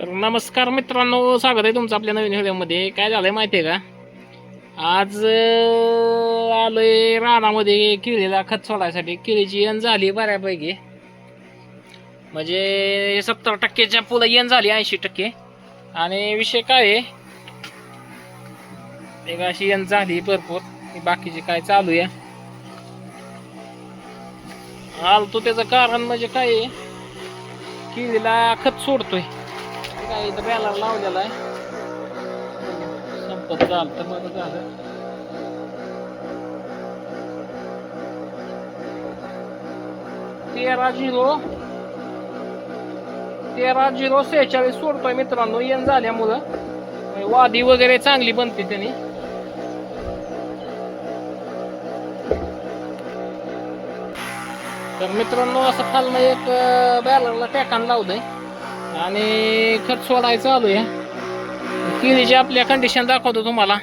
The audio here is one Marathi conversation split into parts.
तर नमस्कार मित्रांनो स्वागत आहे तुमचं आपल्या नवीन व्हिडिओमध्ये. काय झालं आहे माहिती आहे का? आज आलो आलोय रानामध्ये केळीला खत सोडायसाठी. केळीची यन झाली बऱ्यापैकी. म्हणजे सत्तर टक्केच्या पुढं यन झाली ऐंशी टक्के. आणि विषय काय आहे? एक अशी यन झाली भरपूर. बाकीचे काय चालू आहे? आलतो त्याचं कारण म्हणजे काय आहे? केळीला खत सोडतोय. ते काय इथं बॅलर लावलेला आहे. संपत झालं बरं झालं. तेरा झिरो. तेरा झिरो सेहेचाळीस सोडतोय मित्रांनो येण झाल्यामुळं. वादी वगैरे चांगली बनते त्याने. तर मित्रांनो असं खालनं एक बॅलरला टॅकान लावलंय. आणि खत सोडायचं चालू आहे केळीची आपल्या कंडिशन दाखवतो तुम्हाला.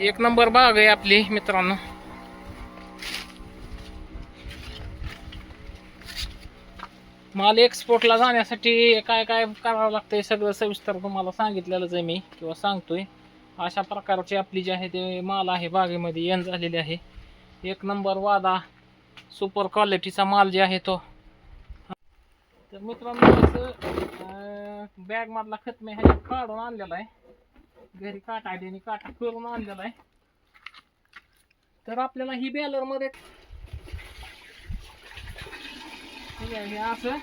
एक नंबर बाग आहे आपली मित्रांनो. माल एक्सपोर्टला जाण्यासाठी काय काय करावं लागतंय सगळं सविस्तर तुम्हाला सांगितलेलंच आहे मी किंवा सांगतोय. अशा प्रकारची आपली जी आहे ते माल आहे बागेमध्ये येण झालेली आहे. एक नंबर वादा सुपर क्वालिटीचा माल जे आहे तो तर मित्रांनो असं बॅग मधला खत मी ह्याच्यात काढून आणलेला आहे. घरी काटा आणि काटा करून आणलेला आहे. तर आपल्याला ही बॅलरमध्ये ठीक आहे, असं.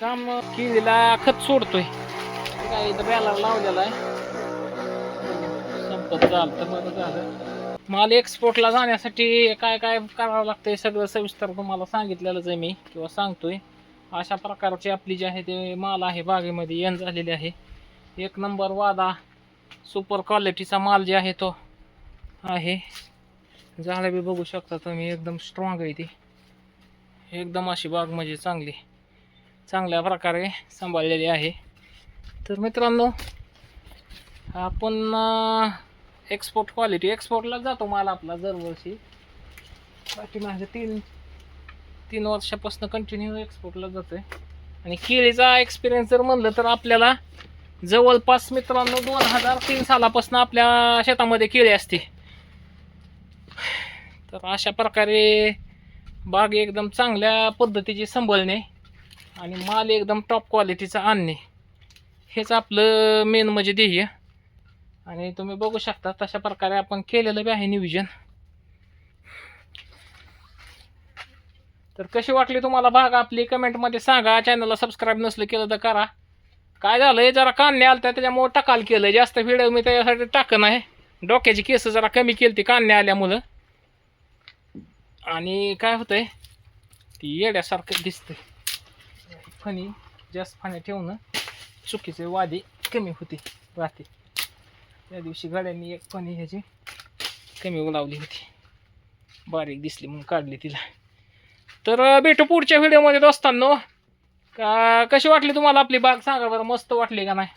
काम केळीला खत सोडतोय. काय इथं बॅलर लावलेला आहे. संपत चालतं बरं झालं. माल एक्सपोर्टला जाण्यासाठी काय काय करावं लागतंय सगळं सविस्तर तुम्हाला सांगितलेलंच आहे मी किंवा सांगतोय. अशा प्रकारची आपली जी आहे ते माल आहे बागेमध्ये येण झालेली आहे. एक नंबर वादा सुपर क्वालिटीचा माल जे आहे तो आहे. झाडं बी बघू शकता तुम्ही एकदम स्ट्रॉंग आहे ती. एकदम अशी बाग म्हणजे चांगली चांगल्या प्रकारे सांभाळलेली आहे. तर मित्रांनो आपण एक्सपोर्ट क्वालिटी एक्सपोर्टला जातो माल आपला दरवर्षी. बाकी माझे तीन तीन वर्षापासून कंटिन्यू एक्सपोर्टला जातोय. आणि केळीचा एक्सपिरियन्स जर म्हणलं तर आपल्याला जवळपास मित्रांनो दोन हजार तीन सालापासून आपल्या शेतामध्ये केळी असते. तर अशा प्रकारे बाग एकदम चांगल्या पद्धतीची सांभाळणे आणि माल एकदम टॉप क्वालिटीचा आणणे हेच आपलं मेन म्हणजे ध्येय. आणि तुम्ही बघू शकता तशा प्रकारे आपण केलेलं बी आहे नियोजन. तर कशी वाटली तुम्हाला बाग आपली? कमेंटमध्ये सांगा. चॅनलला सबस्क्राईब नसलं केलं तर करा. काय झालंय? जरा कान्हे आलत्या त्याच्यामुळं टाकाल केलं. जास्त व्हिडिओ मी त्याच्यासाठी टाकन आहे डोक्याची केस जरा कमी केली ती कान्हे आल्यामुळं. आणि काय होतंय? ती येड्यासारखं दिसतंय. फणी जास्त फाण्या ठेवणं चुकीचे वादी कमी होते राहते. त्या दिवशी गाड्यांनी एक फणी ह्याची कमी उलावली होती. बारीक दिसली म्हणून काढली तिला. तर भेटू पुढच्या व्हिडिओमध्ये दोस्तांनो. का कशी वाटली तुम्हाला आपली बाग? सांगा बरं मस्त वाटली का नाही?